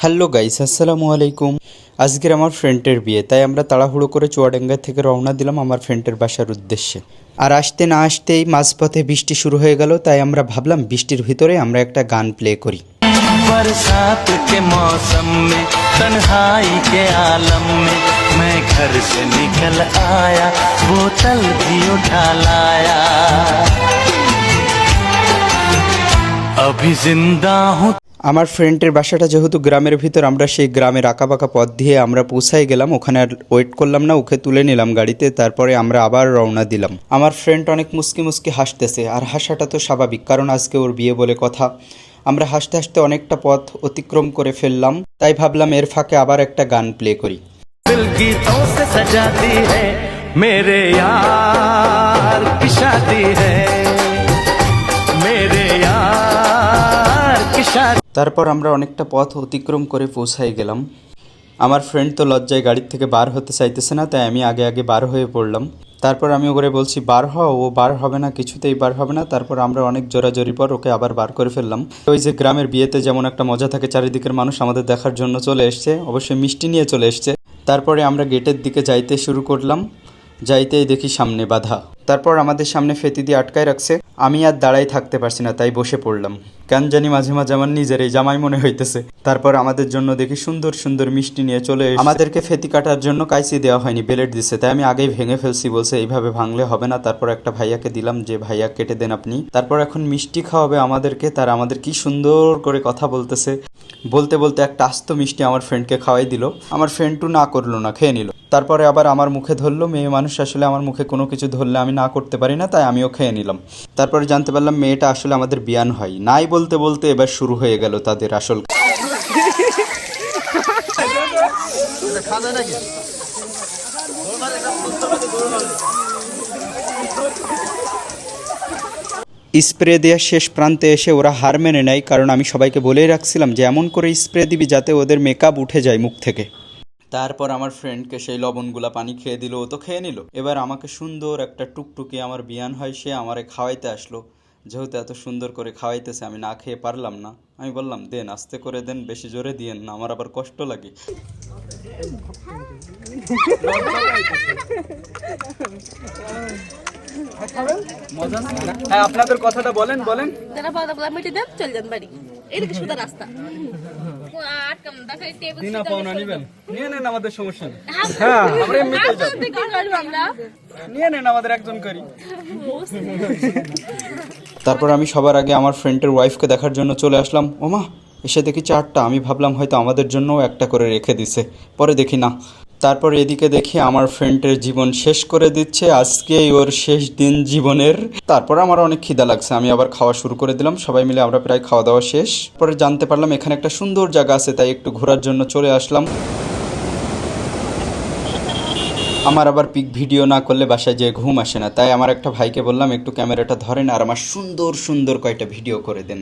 Hello guys আসসালামু আলাইকুম আজকের আমার ফ্রেন্ডের বিয়ে তাই আমরা তাড়াহুড়ো করে চুয়াডাঙ্গা থেকে রওনা দিলাম আমার ফ্রেন্ডের বাসার উদ্দেশ্যে আর আসতে না আসতেই মাঝপথে বৃষ্টি শুরু হয়ে গেল তাই আমরা ভাবলাম বৃষ্টির ভিতরে আমরা একটা গান প্লে করি बरसात के मौसम में तन्हाई के आलम में मैं घर से निकल आया बोतल भी उठा लाया अभी जिंदा हूँ আমার ফ্রেন্ডের বাসাটা যেহেতু গ্রামের ভিতর আমরা সেই গ্রামের আঁকাবাঁকা পথ দিয়ে আমরা পৌঁছাই গেলাম ওখানে আর ওয়েট করলাম না ওকে তুলে নিলাম গাড়িতে তারপরে আমরা আবার রওনা দিলাম আমার ফ্রেন্ড অনেক মুস্কি মুস্কি হাসতেছে আর হাসাটা তো স্বাভাবিক কারণ আজকে ওর বিয়ে বলে কথা আমরা হাসতে হাসতে অনেকটা পথ অতিক্রম করে ফেললাম তাই ভাবলাম এর ফাঁকে আবার একটা গান প্লে করি दिल गीतों से सजाती है मेरे यार की शादी है তারপর আমরা অনেকটা পথ অতিক্রম করে পৌঁছাই গেলাম। আমার ফ্রেন্ড তো লজ্জায় গাড়ির থেকে বার হতে চাইতেছে না, তাই আমি আগে আগে বার হয়ে পড়লাম। তারপর আমি ওকে বলছি, বার হও ও বার হবে না, কিছুতেই বার হবে না। তারপর আমরা অনেক জোরাজোরি পর ওকে আবার বার করে ফেললাম। ওই যে গ্রামের বিয়েতে যেমন একটা মজা থাকে, চারিদিকের মানুষ আমাদের দেখার জন্য চলে এসছে, অবশ্যই মিষ্টি নিয়ে চলে এসছে। তারপরে আমরা গেটের দিকে যাইতে শুরু করলাম। যাইতেই দেখি সামনে বাধা। তারপর আমাদের সামনে ফেতি দিয়ে আটকায় রাখছে। আমি আর দাঁড়াই থাকতে পারছি না, তাই বসে পড়লাম। কেন জানি মাঝে মাঝে আমার নিজের এই জামাই মনে হইতেছে। তারপর আমাদের জন্য দেখি সুন্দর সুন্দর মিষ্টি নিয়ে চলে। আমাদেরকে ফেতি কাটার জন্য কাইসি দেওয়া হয়নি বেলেট দিছে, তাই আমি আগেই ভেঙে ফেলছি, বলছে এইভাবে ভাঙলে হবে না। তারপর একটা ভাইয়াকে দিলাম যে, ভাইয়া, কেটে দেন আপনি। তারপর এখন মিষ্টি খাওয়াবে আমাদেরকে, তার আমাদের কি সুন্দর করে কথা বলতেছে। বলতে বলতে একটা আস্ত মিষ্টি আমার ফ্রেন্ডকে খাওয়াই দিল। আমার ফ্রেন্ডটু না করল না, খেয়ে নিল। তারপরে আবার আমার মুখে ধরলো, মেয়ে মানুষ আসলে আমার মুখে কোনো কিছু ধরলে আমি না করতে পারি না, তাই আমিও খেয়ে নিলাম। তারপরে জানতে পারলাম মেয়েটা আসলে আমাদের বিয়ান হয় নাই বলতে বলতে এবার শুরু হয়ে গেল তাদের আসল স্প্রে দেওয়ার শেষ প্রান্তে এসে ওরা হার মেনে নেয় কারণ আমি সবাইকে বলেই রাখছিলাম যে এমন করে স্প্রে দিবি যাতে ওদের মেকআপ উঠে যায় মুখ থেকে। তারপর আমার ফ্রেন্ডকে সেই লবণগুলা পানি খেয়ে দিল ও তো খেয়ে নিল। এবার আমাকে সুন্দর একটা টুকটুকি আমার বিয়ান হয় সে আমারে খাওয়াইতে আসলো। যেহেতু এত সুন্দর করে খাওয়াইতেছে আমি না খেয়ে পারলাম না। আমি বললাম দেন আস্তে করে দেন বেশি জোরে দিয়েন না আমার আবার কষ্ট লাগে। হ্যাঁ আপনাদের কথাটা বলেন বলেন। যারা মিটে দেন চলে যান বাড়ি। এইদিকে সোজা রাস্তা। আটকাম দেখাই টেবিল দিনা পাওনা নিবেন। নিয়ে নেন আমাদের সমস্যা নেই। হ্যাঁ। আমরা এমনিতেই যাব। নিয়ে নেন আমাদের একজন করি। তারপর আমি সবার আগে আমার ফ্রেন্ডের ওয়াইফকে দেখার জন্য চলে আসলাম। ওমা এসে দেখি চারটা। আমি ভাবলাম হয়তো আমাদের জন্যও একটা করে রেখে দিছে। পরে দেখি না। তারপর এদিকে দেখি আমার ফ্রেন্ডের জীবন শেষ করে দিচ্ছে, আজকেই ওর শেষ দিন জীবনের। তারপর আমার অনেক খিদা লাগছে, আমি আবার খাওয়া শুরু করে দিলাম, সবাই মিলে আমরা প্রায় খাওয়া দাওয়া শেষ। পরে জানতে পারলাম এখানে একটা সুন্দর জায়গা আছে, তাই একটু ঘোরার জন্য চলে আসলাম। আমার আবার পিক ভিডিও না করলে বাসায় যেয়ে ঘুম আসে না, তাই আমার একটা ভাইকে বললাম, একটু ক্যামেরাটা ধরেন আর আমার সুন্দর সুন্দর কয়টা ভিডিও করে দেন।